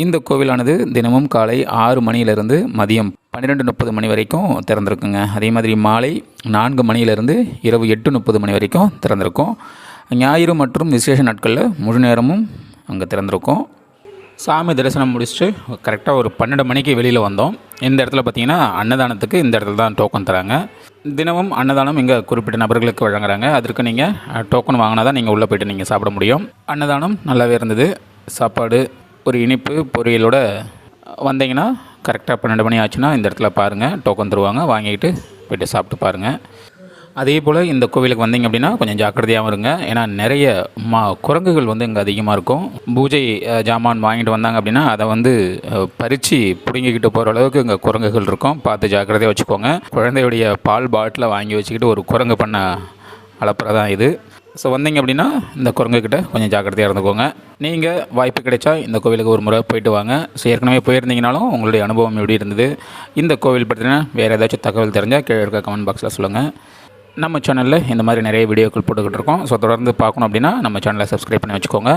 இந்த கோவிலானது தினமும் காலை ஆறு மணியிலிருந்து மதியம் பன்னிரெண்டு முப்பது மணி வரைக்கும் திறந்திருக்குங்க. அதே மாதிரி மாலை நான்கு மணியிலிருந்து இரவு எட்டு முப்பது மணி வரைக்கும் திறந்திருக்கும். ஞாயிறு மற்றும் விசேஷ நாட்களில் முழு நேரமும் அங்கே திறந்திருக்கும். சாமி தரிசனம் முடிச்சுட்டு கரெக்டாக ஒரு பன்னெண்டு மணிக்கு வெளியில் வந்தோம். இந்த இடத்துல பார்த்தீங்கன்னா அன்னதானத்துக்கு இந்த இடத்துல தான் டோக்கன் தராங்க. தினமும் அன்னதானம் இங்கே குறிப்பிட்ட நபர்களுக்கு வழங்குறாங்க. அதற்கு நீங்கள் டோக்கன் வாங்கினா தான் நீங்கள் உள்ளே போய்ட்டு நீங்கள் சாப்பிட முடியும். அன்னதானம் நல்லாவே இருந்தது. சாப்பாடு ஒரு இனிப்பு பொரியலோட வந்தீங்கன்னா கரெக்டாக பன்னெண்டு மணி ஆச்சுன்னா இந்த இடத்துல பாருங்கள் டோக்கன் தருவாங்க. வாங்கிட்டு போய்ட்டு சாப்பிட்டு பாருங்கள் அதே போல் இந்த கோவிலுக்கு வந்தீங்க அப்படின்னா கொஞ்சம் ஜாக்கிரதையாகவும் இருங்க. ஏன்னா நிறைய மா குரங்குகள் வந்து இங்கே அதிகமாக இருக்கும். பூஜை ஜாமான் வாங்கிட்டு வந்தாங்க அப்படின்னா அதை வந்து பறித்து பிடுங்கிக்கிட்டு போகிற அளவுக்கு இங்கே குரங்குகள் இருக்கும். பார்த்து ஜாக்கிரதையாக வச்சுக்கோங்க. குழந்தையுடைய பால் பாட்டிலை வாங்கி வச்சுக்கிட்டு ஒரு குரங்கு பண்ண அளப்புற தான் இது. ஸோ வந்தீங்க அப்படின்னா இந்த குரங்குக்கிட்ட கொஞ்சம் ஜாக்கிரதையாக இருந்துக்கோங்க. நீங்கள் வாய்ப்பு கிடைச்சா இந்த கோவிலுக்கு ஒரு முறை போயிட்டு வாங்க. ஸோ ஏற்கனவே போயிருந்தீங்கனாலும் உங்களுடைய அனுபவம் எப்படி இருந்தது? இந்த கோவில் பற்றின வேறு ஏதாச்சும் தகவல் தெரிஞ்சால் கீழே இருக்க கமெண்ட் பாக்ஸில் சொல்லுங்கள் நம்ம சேனலில் இந்த மாதிரி நிறைய வீடியோக்கள் போட்டுக்கிட்டு இருக்கோம். ஸோ தொடர்ந்து பார்க்கணும் அப்படின்னா நம்ம சேனலை சப்ஸ்கிரைப் பண்ணி வச்சுக்கோங்க.